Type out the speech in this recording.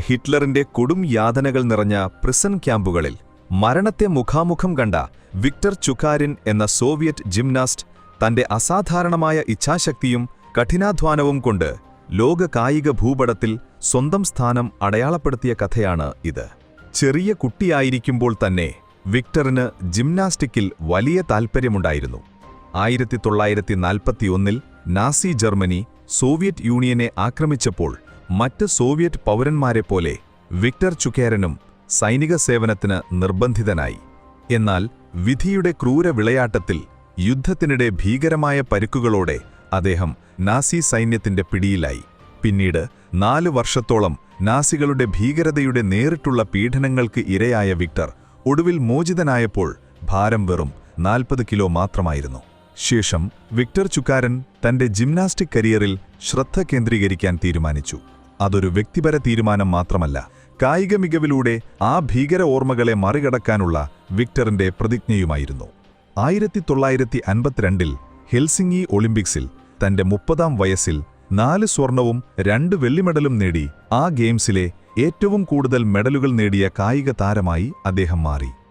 ഹിറ്റ്ലറിന്റെ കൊടും യാതനകൾ നിറഞ്ഞ പ്രിസൺ ക്യാമ്പുകളിൽ മരണത്തെ മുഖാമുഖം കണ്ട വിക്ടർ ചുക്കാരിൻ എന്ന സോവിയറ്റ് ജിംനാസ്റ്റ് തന്റെ അസാധാരണമായ ഇച്ഛാശക്തിയും കഠിനാധ്വാനവും കൊണ്ട് ലോക കായിക ഭൂപടത്തിൽ സ്വന്തം സ്ഥാനം അടയാളപ്പെടുത്തിയ കഥയാണ് ഇത്. ചെറിയ കുട്ടിയായിരിക്കുമ്പോൾ തന്നെ വിക്ടറിന് ജിംനാസ്റ്റിക്കിൽ വലിയ താൽപ്പര്യമുണ്ടായിരുന്നു. ആയിരത്തി തൊള്ളായിരത്തി നാൽപ്പത്തിയൊന്നിൽ നാസി ജർമ്മനി സോവിയറ്റ് യൂണിയനെ ആക്രമിച്ചപ്പോൾ മറ്റ് സോവിയറ്റ് പൗരന്മാരെ പോലെ വിക്ടർ ചുക്കേരനും സൈനിക സേവനത്തിന് നിർബന്ധിതനായി. എന്നാൽ വിധിയുടെ ക്രൂര വിളയാട്ടത്തിൽ യുദ്ധത്തിനിടെ ഭീകരമായ പരുക്കുകളോടെ അദ്ദേഹം നാസി സൈന്യത്തിന്റെ പിടിയിലായി. പിന്നീട് നാല് വർഷത്തോളം നാസികളുടെ ഭീകരതയുടെ നേരിട്ടുള്ള പീഡനങ്ങൾക്ക് ഇരയായ വിക്ടർ ഒടുവിൽ മോചിതനായപ്പോൾ ഭാരം വെറും നാൽപ്പത് കിലോ മാത്രമായിരുന്നു. ശേഷം വിക്ടർ ചുക്കാരൻ തന്റെ ജിംനാസ്റ്റിക് കരിയറിൽ ശ്രദ്ധ കേന്ദ്രീകരിക്കാൻ തീരുമാനിച്ചു. അതൊരു വ്യക്തിപര തീരുമാനം മാത്രമല്ല കായിക മികവിലൂടെ ആ ഭീകര ഓർമ്മകളെ മറികടക്കാനുള്ള വിക്ടറിന്റെ പ്രതിജ്ഞയുമായിരുന്നു. ആയിരത്തി തൊള്ളായിരത്തി അൻപത്തിരണ്ടിൽ ഹെൽസിംഗി ഒളിമ്പിക്സിൽ തന്റെ മുപ്പതാം വയസ്സിൽ നാല് സ്വർണവും രണ്ട് വെള്ളിമെഡലും നേടി ആ ഗെയിംസിലെ ഏറ്റവും കൂടുതൽ മെഡലുകൾ നേടിയ കായിക താരമായി അദ്ദേഹം മാറി.